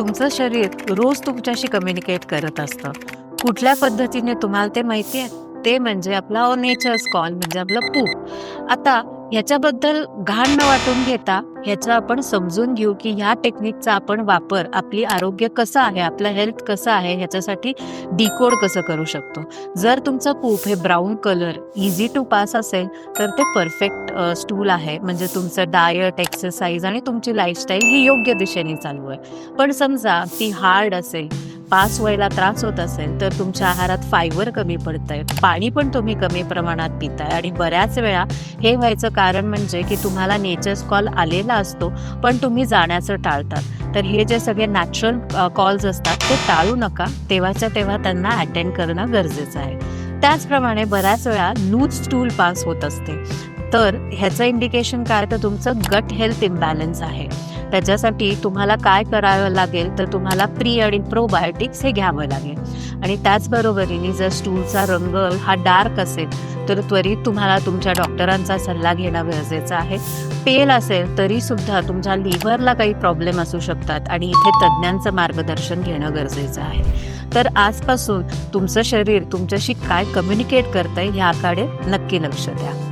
तुमचं शरीर रोज तुमच्याशी कम्युनिकेट करत असतं. कुठल्या पद्धतीने तुम्हाला ते माहिती आहे? ते म्हणजे आपला नेचर्स कॉल म्हणजे आपलं पूप आता ह्याच्याबद्दल घाण न वाटून घेता ह्याचं आपण समजून घेऊ की ह्या टेक्निकचा आपण वापर आपली आरोग्य कसं आहे आपलं हेल्थ कसं आहे ह्याच्यासाठी डिकोड कसं करू शकतो. जर तुमचं पूप हे brown colour easy to pass असेल तर ते परफेक्ट स्टूल आहे. म्हणजे तुमचं डायट एक्सरसाइज आणि तुमची लाईफस्टाईल ही योग्य दिशेने चालू आहे. पण समजा ती हार्ड असेल पास व्हायला त्रास होत असेल तर तुमच्या आहारात फायबर कमी पडतंय. पाणी पण तुम्ही कमी प्रमाणात पिताय. आणि बऱ्याच वेळा हे व्हायचं कारण म्हणजे की तुम्हाला नेचर्स कॉल आलेला असतो पण तुम्ही जाण्याचं टाळतात. तर हे जे सगळे नॅचरल कॉल्स असतात ते टाळू नका. तेव्हाच्या तेव्हा त्यांना अटेंड करणं गरजेचं आहे. त्याचप्रमाणे बऱ्याच वेळा लूज स्टूल पास होत असते. तर ह्याचं इंडिकेशन काय? तर तुमचं गट हेल्थ इम्बॅलन्स आहे. त्याच्यासाठी तुम्हाला काय करावं लागेल तर तुम्हाला प्री आणि प्रोबायोटिक्स हे घ्यावं लागेल. आणि त्याचबरोबरीने जर स्टूलचा रंग हा डार्क असेल तर त्वरित तुम्हाला तुमच्या डॉक्टरांचा सल्ला घेणं गरजेचं आहे. पेल असेल तरी सुद्धा तुमच्या लिव्हरला काही प्रॉब्लेम असू शकतात आणि इथे तज्ज्ञांचं मार्गदर्शन घेणं गरजेचं आहे. तर आजपासून तुमचं शरीर तुमच्याशी काय कम्युनिकेट करतंय ह्याकडे नक्की लक्ष द्या.